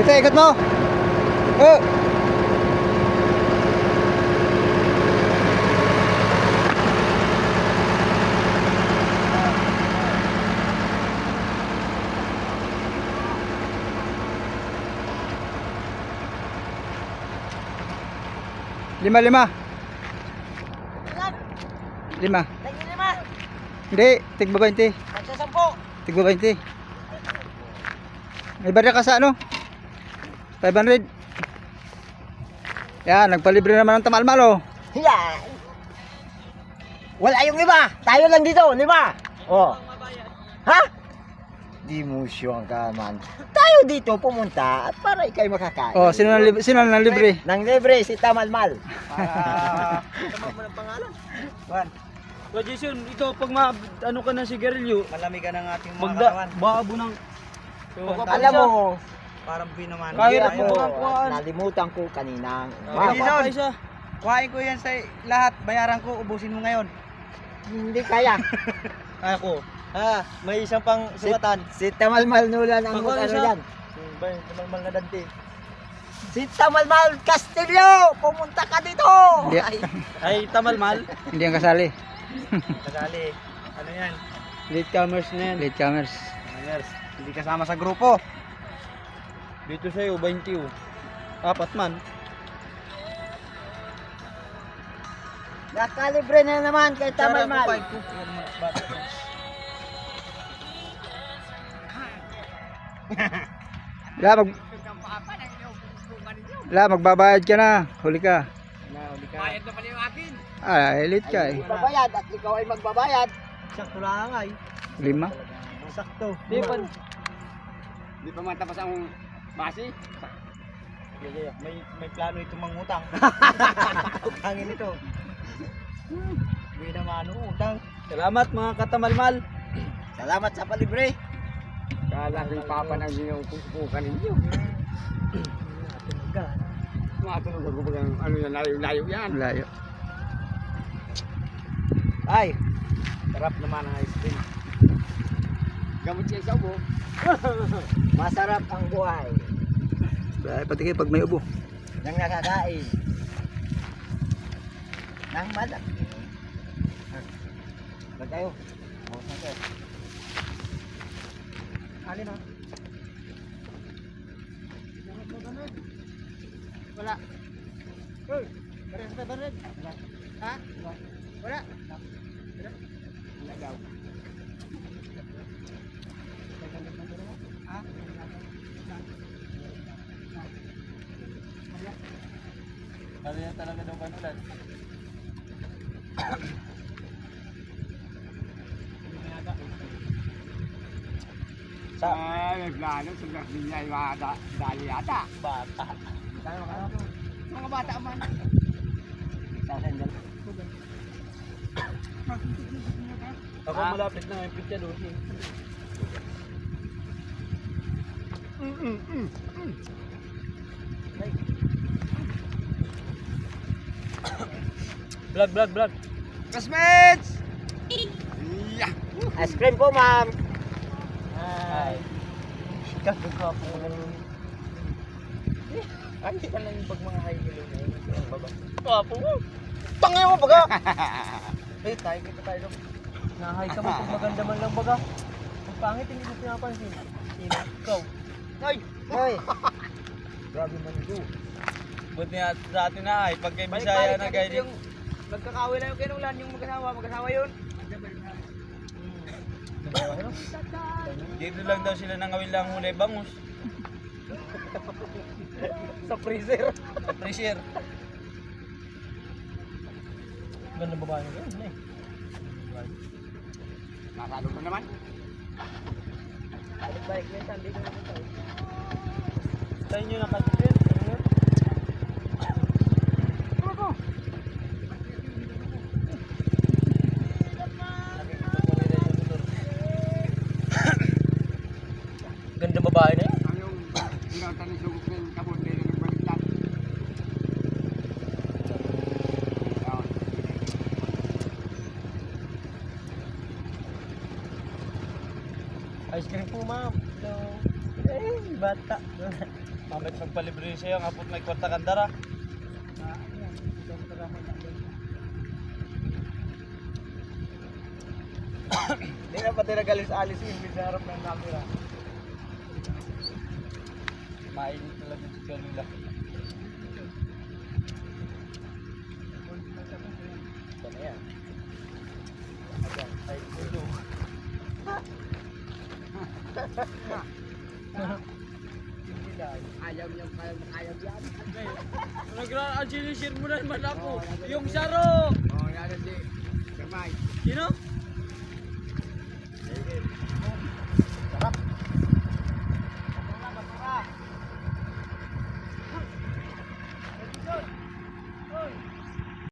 Dito, ikot mo. Oh. Lima, lima. Lima. Lima. Hindi, tigba 20. Magsasampo. Tigba 20. May barya ka sa ano? 500. Yan, nagpalibre naman ng tamalmal oh. Yan. Wala yung iba. Tayo lang dito. Lima. Oh. Ha? Di mo siyang ka man. Tayo dito pumunta at para ikay makakain. Oh, sino nang libre? Sino nang libre? Nang libre si Tamalmal. Para tama mo ng pangalan. Juan. So Jason, ito pag ma ano ka ng sigarilyo, Malamig ka ng ating mga magda katawan. baabo ng Alam mo, Parang pinaman. hindi Kahit ako, ako ang kuhaan. nalimutan ko kaninang. Ah, Mama, Jason. isa. Kuhain ko yan sa lahat. Bayaran ko. Ubusin mo ngayon. hindi kaya. Ako. Ha, may isang pang Si, sumatan. si Tamalmal Nulan ang Ako, ano isa. yan. Tumalmal na dante. Si Tamalmal Castillo, pumunta ka dito. Hindi. Ay, Ay tamalmal. Hindi ang kasali. Kasali. Ano yan? Latecomers na yan. Latecomers. Miners. Hindi kasama sa grupo. Dito sa'yo, 20 oh. Apat man. nakalibre na naman kay Tamalmal. La, mag... La, magbabayad ka na. Huli ka. Bayad na pala yung akin. Ah, elite ka eh. Magbabayad at ikaw ay magbabayad. Sakto lang ay. Lima. Sakto. Di pa. Di pa matapos ang basi. May may plano itong mangutang. Utangin ito. Hindi naman utang. Salamat mga katamalmal. Salamat sa palibre. Kala ko papa ng yung kukukan ninyo. Matulog ako pag ano yan, layo-layo yan. Layo. Ay, sarap naman ang ice cream. Gamot siya sa ubo. Masarap ang buhay Dahil pati kayo pag may ubo. ng nakakain. Nang malaki. Ba tayo? Mausan tayo. Alin ha? Wala. Uy, parehas na barid. Ha? Wala. Wala daw. Ano yan talaga daw kanulan? Sa ay, plano sa gabi niya yung mga da- dali yata. Bata. Mga bata man. Sasandal. Ako Ah. malapit na yung pizza doon. eh. Vlog, vlog, vlog. Classmates! Yeah. Ice cream po, ma'am. Ay. Kagagawa po ng... Ay, hindi pala yung pag mga high hello na yun. Ang baba. Kapo mo. Tangin mo baga! Eh, tayo kita tayo. Nahay ka mo pag maganda man lang baga. Pag pangit, hindi mo pinapansin. Sino? Ikaw. Ay! Hoy, Grabe man ito. Buti nga sa atin na ay, pag kay Bisaya na guide. Yung nagkakawin na yung kinulan yung mag-asawa, mag-asawa yun. Dito lang daw sila nangawin lang huli bangus. Sa freezer. Sa freezer. Ganda babae na yun eh. Nasalo mo naman. Balik-balik na yan, dito na tayo. Sa inyo nakatipid. Ano yun? Ganda babae na yun. Ang yung binata ni kabon nila ng. Yun. Ice cream po ma'am. Hello. Eh, bata. Mamit magpalibre sa'yo, ang apot may kwarta kandara. Hindi na pati nagalis-alis yung sa harap ng camera. Mainit talaga yung kanila. Ito na yan. Ayan, ay, ito. Ayaw niya, ayaw, ayaw yan. Nagra-share mo na naman ako. Yung Saro! Oh, yan si Sir Mike. Sino?